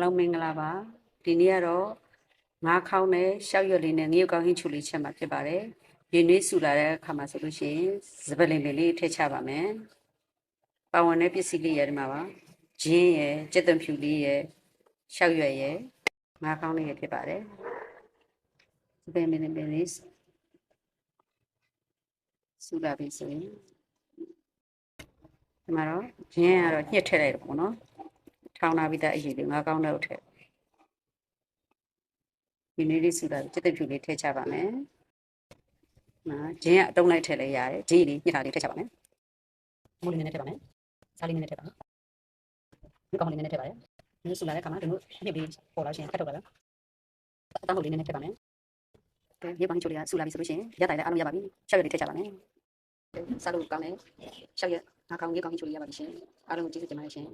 လုံးမင်္ဂလာပါဒီနေ့ကတော့ငါးခေါင်းနဲ့ရှောက်ရွက်လေးနဲ့ငရုတ်ကောင်းဟင်းချူလေးချက်မှာဖြစ်ပါတယ်ရင်းနှီးဆူလာတဲ့အခါမှာဆိုလို့ရှိရင်စပလင်ပင်လေးထည့်ချပါမယ်ပါဝင်တဲ့ပစ္စည်းလေးရဒီမှာပါဂျင်းရယ်ကြက်သွန်ဖြူလေးရယ်ရှောက်ရွက်ရယ်ငါးခေါင်းလေးရဖြစ်ပါတယ်စပလင်ပင်ပင်လေးဆူလာပြီဆိုရင်ဒီမှာတော့ဂျင်းကတော့ညှစ်ထည့်လိုက်တယ်ပေါ့နော် ထောင်းလာပြီးသားအရေးလေးငါးကောင်းတော့ထည့်ဒီနေ့လေးစူတာစက်တက်ဖြူလေးထည့်ချပါမယ်နော်ဂျင်းကအတုံးလိုက်ထည့်လဲရတယ်ဂျင်းလေးညှစ်ထားလေးထည့်ချပါမယ်မူလေးနည်းနည်းထည့်ပါမယ်စားလေးနည်းနည်းထည့်ပါမယ်ဒီကောင်လေးနည်းနည်းထည့်ပါရဒီစူလာတဲ့ခါမှာဒီလိုနှစ်ပြီးပေါ်လာရှင်ဖတ်တော့ပါလားအတောင်းလေးနည်းနည်းထည့်ပါမယ်ကဲရေပန်းချိုလေးကစူလာပြီဆိုလို့ရှိရင်ရတိုင်းလည်းအားလုံးရပါပြီရှောက်ရလေးထည့်ချပါမယ်စားလို့ကောင်းတယ်ရှောက်ရငါကောင်းရေကောင်းချိုလေးရပါပြီရှင်အားလုံးကိုကျေးဇူးတင်ပါတယ်ရှင်